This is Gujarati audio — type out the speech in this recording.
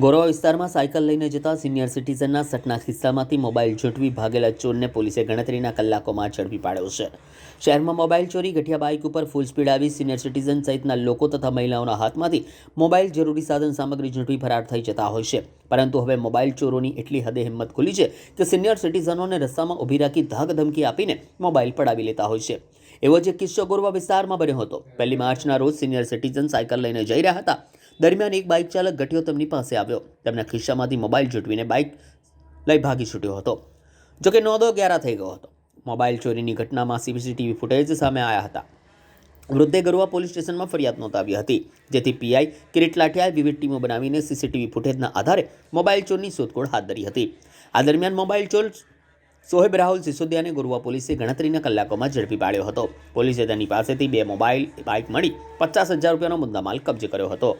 ગોરવા વિસ્તારમાં સાયકલ લઈને જતા સિનિયર સિટીઝનના સટના ખિસ્સામાંથી મોબાઈલ ઝૂંટવી ભાગેલા ચોરને પોલીસે ગણતરીના કલાકોમાં ઝડપી પાડ્યો છે. શહેરમાં મોબાઈલ ચોરી ગઠિયા બાઇક ઉપર ફૂલ સ્પીડ આવી સિનિયર સિટીઝન સહિતના લોકો તથા મહિલાઓના હાથમાંથી મોબાઈલ જરૂરી સાધન સામગ્રી ઝૂંટવી ફરાર થઈ જતા હોય છે. પરંતુ હવે મોબાઈલ ચોરોની એટલી હદે હિંમત ખુલી છે કે સિનિયર સિટીઝનોને રસ્તામાં ઊભી રાખી ધમકી આપીને મોબાઈલ પડાવી લેતા હોય છે. એવો જ એક કિસ્સો ગોરવા વિસ્તારમાં બન્યો હતો. પહેલી માર્ચના રોજ સિનિયર સિટીઝન સાયકલ લઈને જઈ રહ્યા હતા. દરમિયાન એક બાઇક ચાલક ઘટ્યો તેમની પાસે આવ્યો. તેમના ખિસ્સામાંથી મોબાઈલ ઝૂંટવીને બાઇક લઈ ભાગી છૂટ્યો હતો. જોકે નોંધો ગ્યારા થઈ ગયો હતો. મોબાઈલ ચોરીની ઘટનામાં સીસીટીવી ફૂટેજ સામે આવ્યા હતા. વૃદ્ધે ગરવા પોલીસ સ્ટેશનમાં ફરિયાદ નોંધાવી હતી. જેથી પીઆઈ કિરીટ લાઠિયાએ વિવિધ ટીમો બનાવીને સીસીટીવી ફૂટેજના આધારે મોબાઈલ ચોરની શોધખોળ હાથ ધરી હતી. આ દરમિયાન મોબાઈલ ચોર સોહેબ રાહુલ સિસોદિયાને ગુરુવા પોલીસે ગણતરીના કલાકોમાં ઝડપી પાડ્યો હતો. પોલીસે તેની પાસેથી બે મોબાઈલ બાઇક મળી પચાસ હજાર રૂપિયાનો મુદ્દામાલ કબજે કર્યો હતો.